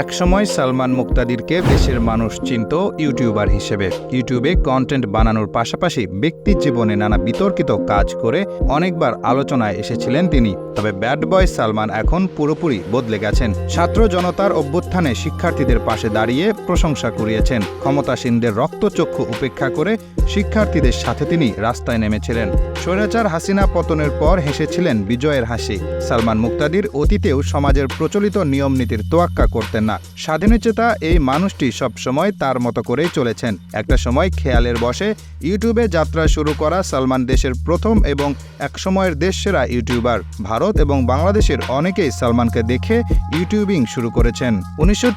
একসময় সালমান মুক্তাদিরকে দেশের মানুষ চিনত ইউটিউবার হিসেবে। ইউটিউবে কন্টেন্ট বানানোর পাশাপাশি ব্যক্তি জীবনে নানা বিতর্কিত কাজ করে অনেকবার আলোচনায় এসেছিলেন তিনি। তবে ব্যাড বয় সালমান এখন পুরোপুরি বদলে গেছেন। ছাত্র জনতার অভ্যুত্থানে শিক্ষার্থীদের পাশে দাঁড়িয়ে প্রশংসা কুড়িয়েছেন। ক্ষমতাসীনদের রক্তচক্ষু উপেক্ষা করে শিক্ষার্থীদের সাথে তিনি রাস্তায় নেমেছিলেন। স্বৈরাচার হাসিনা পতনের পর হেসেছিলেন বিজয়ের হাসি। সালমান মুক্তাদির অতীতেও সমাজের প্রচলিত নিয়ম নীতির তোয়াক্কা করতেন না। স্বাধীনচেতা এই মানুষটি সবসময় তার মতো করেই চলেছেন। একটা সময় খেয়ালের বসে ইউটিউবে যাত্রা শুরু করা সালমান দেশের প্রথম এবং একসময়ের দেশসেরা ইউটিউবার। ভারত এবং বাংলাদেশের অনেকেই সালমানকে দেখে ইউটিউবিং শুরু করেছেন। উনিশশো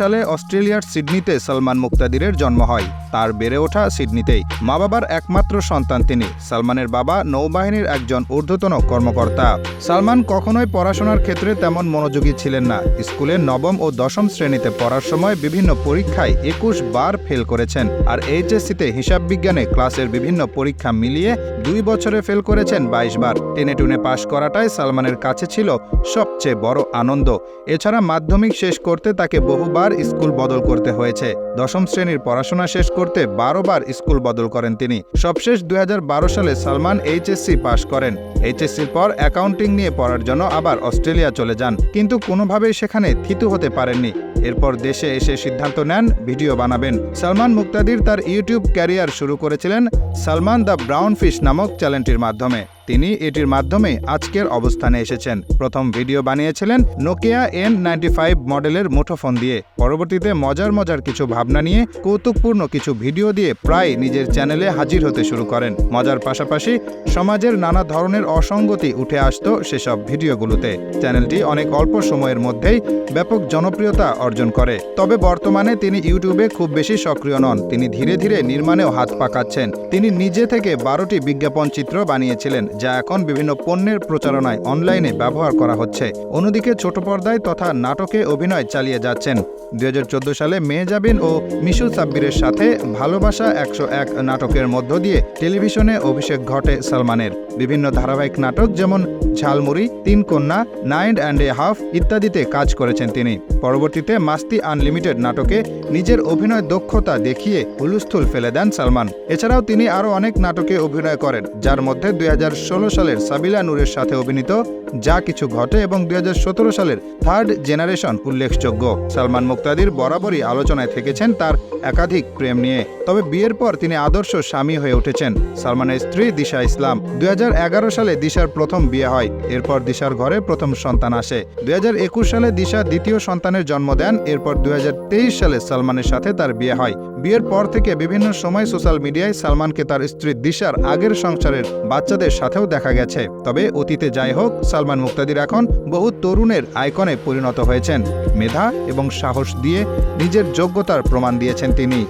সালে অস্ট্রেলিয়ার সিডনিতে সালমান মুক্তাদিরের জন্ম হয়। তার বেড়ে ওঠা সিডনিতেই। মা বাবার একমাত্র সন্তান তিনি। সালমানের বাবা নৌবাহিনীর একজন ঊর্ধ্বতন কর্মকর্তা। সালমান কখনোই পড়াশোনার ক্ষেত্রে তেমন মনোযোগী ছিলেন না। স্কুলে নবম ও দশম শ্রেণীতে পড়ার সময় বিভিন্ন পরীক্ষায় একুশ বার ফেল করেছেন। আর এইচএসসিতে হিসাব বিজ্ঞানে ক্লাসের বিভিন্ন পরীক্ষা মিলিয়ে দুই বছরে ফেল করেছেন বাইশ বার। টেনে টুনে পাশ করাটাই সালমানের কাছে ছিল সবচেয়ে বড় আনন্দ। এছাড়া মাধ্যমিক শেষ করতে তাকে বহুবার স্কুল বদল করতে হয়েছে। দশম শ্রেণির পড়াশোনা শেষ করতে বারো বার স্কুল বদল করেন তিনি। সবশেষ দু হাজার বারো সালে সালমান এইচএসসি পাশ করেন। এইচএসসির পর অ্যাকাউন্টিং নিয়ে পড়ার জন্য আবার অস্ট্রেলিয়া চলে যান। কিন্তু কোনোভাবেই সেখানে থিতু হতে পারেননি। এরপর দেশে এসে সিদ্ধান্ত নেন, ভিডিও বানাবেন। সালমান মুক্তাদির তার ইউটিউব ক্যারিয়ার শুরু করেছিলেন সালমান দ্য ব্রাউন ফিশ নামক চ্যানেলটির মাধ্যমে। তিনি এটির মাধ্যমে আজকের অবস্থানে এসেছেন। প্রথম ভিডিও বানিয়েছিলেন নোকিয়া এন নাইনটি ফাইভ মডেলের মুঠোফোন দিয়ে। পরবর্তীতে মজার মজার কিছু ভাবনা নিয়ে কৌতুকপূর্ণ কিছু ভিডিও দিয়ে প্রায় নিজের চ্যানেলে হাজির হতে শুরু করেন। মজার পাশাপাশি সমাজের নানা ধরনের অসঙ্গতি উঠে আসতো সেসব ভিডিওগুলোতে। চ্যানেলটি অনেক অল্প সময়ের মধ্যেই ব্যাপক জনপ্রিয়তা অর্জন করে। তবে বর্তমানে তিনি ইউটিউবে খুব বেশি সক্রিয় নন। তিনি ধীরে ধীরে নির্মাণেও হাত পাকাচ্ছেন। তিনি নিজে থেকে বারোটি বিজ্ঞাপন চিত্র বানিয়েছিলেন যা এখন বিভিন্ন পণ্যের প্রচারণায় অনলাইনে ব্যবহার করা হচ্ছে। অন্যদিকে ছোট পর্দায় তথা নাটকে অভিনয় চালিয়ে যাচ্ছেন। দুই হাজার চোদ্দ সালে মেহজাবিন ও মিশু সাব্বিরের সাথে ভালোবাসা একশো এক নাটকের মধ্য দিয়ে টেলিভিশনে অভিষেক ঘটে সালমানের। বিভিন্ন ধারাবাহিক নাটক যেমন ঝালমুড়ি, তিন কন্যা, নাইন অ্যান্ড এ হাফ ইত্যাদিতে কাজ করেছেন তিনি। পরবর্তীতে মাস্তি আনলিমিটেড নাটকে নিজের অভিনয় দক্ষতা দেখিয়ে হুলুস্থুল ফেলে দেন সালমান। এছাড়াও তিনি আরও অনেক নাটকে অভিনয় করেন, যার মধ্যে দুই হাজার সালের সাবিলা নূরের সাথে অভিনীত যা কিছু ঘটে এবং দুই হাজার সতেরো সালের থার্ড জেনারেশন উল্লেখযোগ্য। সালমান মুক্তাদির বরাবরই আলোচনায় থেকেছেন তার একাধিক প্রেম নিয়ে। তবে বিয়ের পর তিনি আদর্শ স্বামী হয়ে উঠেছেন, সালমানের স্ত্রী দিশা ইসলাম। দুই সালে দিশার প্রথম বিয়ে হয়, এরপর দিশার ঘরে প্রথম সন্তান আসে। দুই হাজার একুশ সালে দিশা দ্বিতীয় সন্তানের জন্ম দেন, এরপর দুই হাজার তেইশ সালে সালমানের সাথে তার বিয়ে হয়। বিয়ের পর থেকে বিভিন্ন সময় সোশ্যাল মিডিয়ায় সালমানকে তার স্ত্রী দিশার আগের সংসারের বাচ্চাদের সাথেও দেখা গেছে। তবে অতীতে যাই হোক, সালমান মুক্তাদির এখন বহু তরুণের আইকনে পরিণত হয়েছেন। মেধা এবং সাহস দিয়ে নিজের যোগ্যতার প্রমাণ দিয়েছেন তিনি।